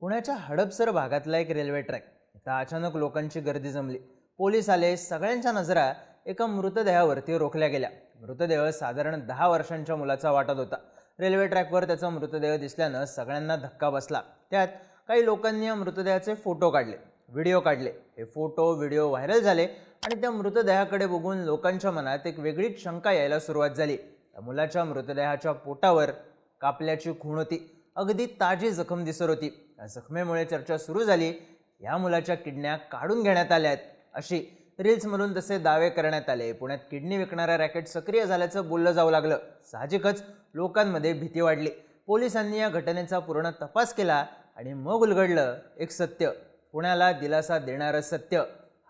पुण्याच्या हडपसर भागातला एक रेल्वे ट्रॅक. इथं अचानक लोकांची गर्दी जमली. पोलीस आले सगळ्यांच्या नजरा एका मृतदेहावरती रोखल्या गेल्या. मृतदेह साधारण दहा वर्षांच्या मुलाचा वाटत होता. रेल्वे ट्रॅकवर त्याचा मृतदेह दिसल्यानं सगळ्यांना धक्का बसला. त्यात काही लोकांनी या मृतदेहाचे फोटो काढले व्हिडिओ काढले. हे फोटो व्हिडिओ व्हायरल झाले आणि त्या मृतदेहाकडे बघून लोकांच्या मनात एक वेगळीच शंका यायला सुरुवात झाली. त्या मुलाच्या मृतदेहाच्या पोटावर कापल्याची खूण होती. अगदी ताजी जखम दिसत होती. या जखमेमुळे चर्चा सुरू झाली. या मुलाच्या किडन्या काढून घेण्यात आल्या आहेत. अशी रील्समधून तसे दावे करण्यात आले. पुण्यात किडनी विकणारा रॅकेट सक्रिय झाल्याचं बोललं जाऊ लागलं. साहजिकच लोकांमध्ये भीती वाढली. पोलिसांनी या घटनेचा पूर्ण तपास केला आणि मग उलगडलं एक सत्य. पुण्याला दिलासा देणारं सत्य.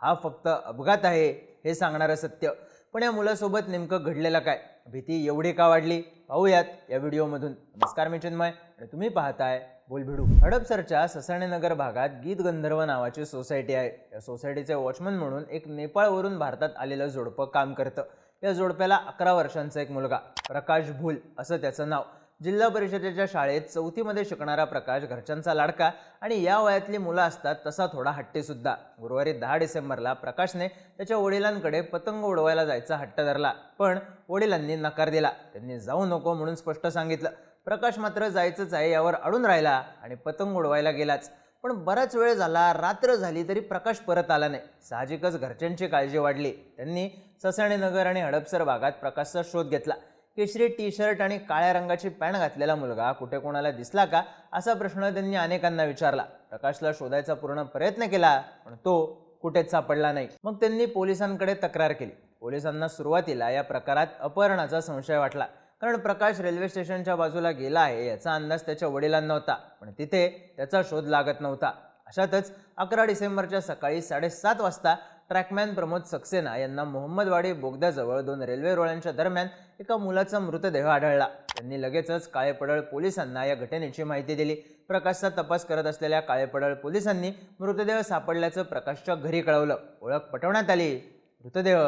हा फक्त अपघात आहे हे सांगणारं सत्य. पण या मुलासोबत नेमकं घडलेलं काय? भीती एवढी का वाढली? पाहूयात या व्हिडिओमधून. नमस्कार मी चिन्मय आणि तुम्ही पाहताय बोलभिडू. हडपसरच्या ससाणेनगर भागात गीत गंधर्व नावाची सोसायटी आहे. या सोसायटीचे वॉचमन म्हणून एक नेपाळवरून भारतात आलेलं जोडपं काम करतं. या जोडप्याला अकरा वर्षांचा एक मुलगा प्रकाश भूल असं त्याचं नाव. जिल्हा परिषदेच्या शाळेत चौथीमध्ये शिकणारा प्रकाश घरच्यांचा लाडका आणि या वयातली मुलं असतात तसा थोडा हट्टीसुद्धा गुरुवारी दहा डिसेंबरला प्रकाशने त्याच्या वडिलांकडे पतंग उडवायला जायचा हट्ट धरला. पण वडिलांनी नकार दिला. त्यांनी जाऊ नको म्हणून स्पष्ट सांगितलं. प्रकाश मात्र जायचंच आहे यावर अडून राहिला आणि पतंग उडवायला गेलाच. पण बराच वेळ झाला रात्र झाली तरी प्रकाश परत आला नाही. साहजिकच घरच्यांची काळजी वाढली. त्यांनी ससाणेनगर आणि हडपसर भागात प्रकाशचा शोध घेतला. केशरी टी शर्ट आणि काळ्या रंगाची पॅन्ट घातलेला मुलगा कुठे कोणाला दिसला का असा प्रश्न त्यांनी अनेकांना विचारला. प्रकाशला शोधायचा पूर्ण प्रयत्न केला पण तो कुठेच सापडला नाही. मग त्यांनी पोलिसांकडे तक्रार केली. पोलिसांना सुरुवातीला या प्रकारात अपहरणाचा संशय वाटला. कारण प्रकाश रेल्वे स्टेशनच्या बाजूला गेला आहे याचा अंदाज त्याच्या वडिलांना होता. पण तिथे त्याचा शोध लागत नव्हता. अशातच अकरा डिसेंबरच्या सकाळी साडेसात वाजता ट्रॅकमॅन प्रमोद सक्सेना यांना मोहम्मदवाडी बोगद्याजवळ दोन रेल्वे रोळ्यांच्या दरम्यान एका मुलाचा मृतदेह आढळला. त्यांनी लगेचच काळेपडळ पोलिसांना या घटनेची माहिती दिली. प्रकाशचा तपास करत असलेल्या काळेपडळ पोलिसांनी मृतदेह सापडल्याचं प्रकाशच्या घरी कळवलं. ओळख पटवण्यात आली. मृतदेह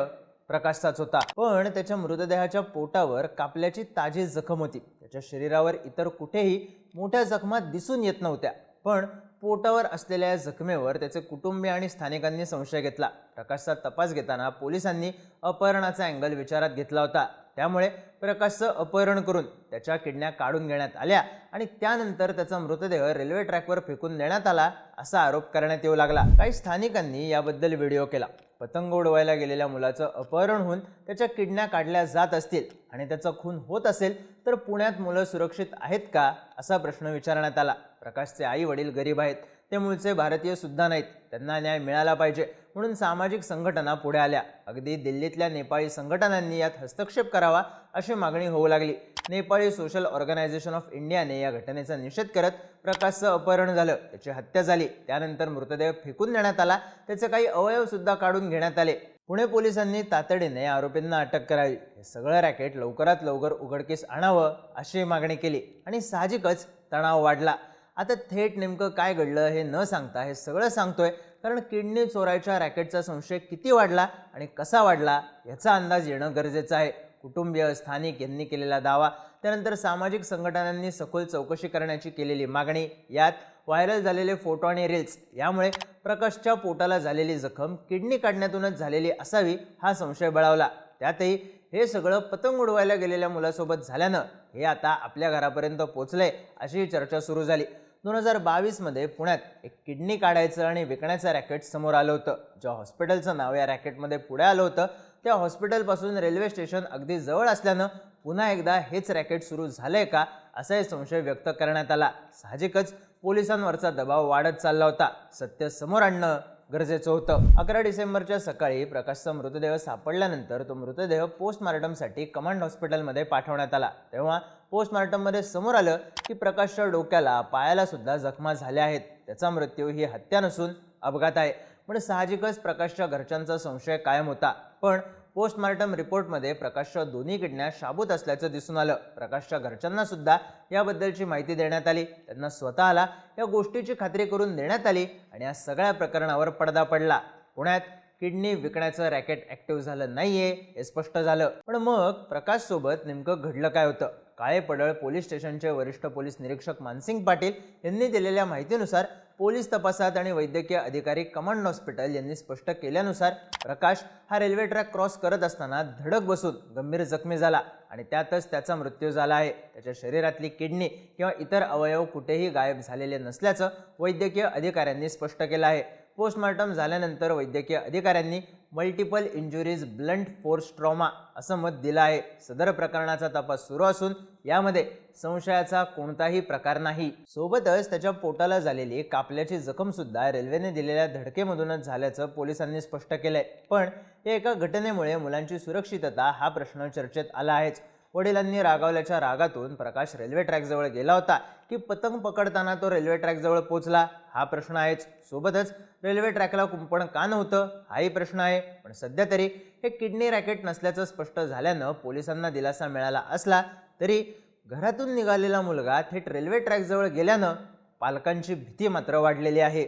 प्रकाशचाच होता. पण त्याच्या मृतदेहाच्या पोटावर कापल्याची ताजी जखम होती. त्याच्या शरीरावर इतर कुठेही मोठ्या जखमा दिसून येत नव्हत्या. पण पोटावर असलेल्या जखमेवर त्याचे कुटुंबीय आणि स्थानिकांनी संशय घेतला. प्रकाशचा तपास घेताना पोलिसांनी अपहरणाचा अँगल विचारात घेतला होता. त्यामुळे प्रकाशचं अपहरण करून त्याच्या किडण्या काढून घेण्यात आल्या आणि त्यानंतर त्याचा मृतदेह रेल्वे ट्रॅकवर फेकून देण्यात आला असा आरोप करण्यात येऊ लागला. काही स्थानिकांनी याबद्दल व्हिडिओ केला. पतंग उडवायला गेलेल्या मुलाचं अपहरण होऊन त्याच्या किडण्या काढल्या जात असतील आणि त्याचा खून होत असेल तर पुण्यात मुलं सुरक्षित आहेत का असा प्रश्न विचारण्यात आला. प्रकाशचे आई वडील गरीब आहेत ते मूळचे भारतीय सुद्धा नाहीत. त्यांना न्याय मिळाला पाहिजे म्हणून सामाजिक संघटना पुढे आल्या. अगदी दिल्लीतल्या नेपाळी संघटनांनी यात हस्तक्षेप करावा अशी मागणी होऊ लागली. नेपाळी सोशल ऑर्गनायझेशन ऑफ इंडियाने या घटनेचा निषेध करत प्रकाशचं अपहरण झालं. त्याची हत्या झाली. त्यानंतर मृतदेह फेकून देण्यात आला. त्याचे काही अवयव सुद्धा काढून घेण्यात आले. पुणे पोलिसांनी तातडीने आरोपींना अटक करावी. हे सगळं रॅकेट लवकरात लवकर उघडकीस आणावं अशी मागणी केली आणि साहजिकच तणाव वाढला. आता थेट नेमकं काय घडलं हे न सांगता हे सगळं सांगतोय. कारण किडनी चोरायच्या रॅकेटचा संशय किती वाढला आणि कसा वाढला याचा अंदाज येणं गरजेचं आहे. कुटुंबीय स्थानिक यांनी केलेला दावा त्यानंतर सामाजिक संघटनांनी सखोल चौकशी करण्याची केलेली मागणी यात व्हायरल झालेले फोटो आणि रील्स यामुळे प्रकाशच्या पोटाला झालेली जखम किडनी काढण्यातूनच झालेली असावी हा संशय बळावला. त्यातही हे सगळं पतंग उडवायला गेलेल्या मुलासोबत झाल्यानं हे आता आपल्या घरापर्यंत पोचलंय अशी चर्चा सुरू झाली. दोन हजार बावीसमध्ये पुण्यात एक किडनी काढायचं आणि विकण्याचं रॅकेट समोर आलं होतं. ज्या हॉस्पिटलचं नाव या रॅकेटमध्ये पुढे आलं होतं त्या हॉस्पिटलपासून रेल्वे स्टेशन अगदी जवळ असल्यानं पुन्हा एकदा हेच रॅकेट सुरू झालंय का असाही संशय व्यक्त करण्यात आला. साहजिकच पोलिसांवरचा दबाव वाढत चालला होता. सत्य समोर आणणं गरजेचं होतं. अकरा डिसेंबरच्या सकाळी प्रकाशचा मृतदेह सापडल्यानंतर तो मृतदेह पोस्टमार्टमसाठी कमांड हॉस्पिटलमध्ये पाठवण्यात आला. तेव्हा पोस्टमार्टममध्ये समोर आलं की प्रकाशच्या डोक्याला पायाला सुद्धा जखमा झाल्या आहेत. त्याचा मृत्यू ही हत्या नसून अपघात आहे. म्हणजे साहजिकच प्रकाशच्या घरच्यांचा संशय कायम होता. पण पोस्टमार्टम रिपोर्टमध्ये प्रकाशच्या दोन्ही किडण्या शाबूत असल्याचं दिसून आलं. प्रकाशच्या घरच्यांना सुद्धा याबद्दलची माहिती देण्यात आली. त्यांना स्वतःला या गोष्टीची खात्री करून देण्यात आली आणि या सगळ्या प्रकरणावर पडदा पडला. पुण्यात किडनी विकण्याचं रॅकेट ॲक्टिव्ह झालं नाहीये हे स्पष्ट झालं. पण मग प्रकाश सोबत नेमकं घडलं काय होतं? काळे पडळ पोलीस स्टेशनचे वरिष्ठ पोलीस निरीक्षक मानसिंग पाटील यांनी दिलेल्या माहितीनुसार पोलीस तपासात आणि वैद्यकीय अधिकारी कमांड हॉस्पिटल यांनी स्पष्ट केल्यानुसार प्रकाश हा रेल्वे ट्रॅक क्रॉस करत असताना धडक बसून गंभीर जखमी झाला आणि त्यातच त्याचा मृत्यू झाला आहे. त्याच्या शरीरातली किडनी किंवा इतर अवयव कुठेही गायब झालेले नसल्याचं वैद्यकीय अधिकाऱ्यांनी स्पष्ट केलं आहे. पोस्टमॉर्टम झाल्यानंतर वैद्यकीय अधिकाऱ्यांनी multiple injuries blunt force trauma असं मत दिलं आहे. सदर प्रकरणाचा तपास सुरू असून यामध्ये संशयाचा कोणताही प्रकार नाही. सोबतच त्याच्या पोटाला झालेली कापल्याची जखम सुद्धा रेल्वेने दिलेल्या धडकेमधूनच झाल्याचं पोलिसांनी स्पष्ट केलंय. पण या एका घटनेमुळे मुलांची सुरक्षितता हा प्रश्न चर्चेत आला आहेच. वडिलांनी रागावल्याच्या रागातून प्रकाश रेल्वे ट्रॅकजवळ गेला होता की पतंग पकडताना तो रेल्वे ट्रॅकजवळ पोचला हा प्रश्न आहेच. सोबतच रेल्वे ट्रॅकला कुंपण का नव्हतं? हाही प्रश्न आहे. पण सध्या तरी हे किडनी रॅकेट नसल्याचं स्पष्ट झाल्यानं पोलिसांना दिलासा मिळाला असला तरी घरातून निघालेला मुलगा थेट रेल्वे ट्रॅकजवळ गेल्यानं पालकांची भीती मात्र वाढलेली आहे.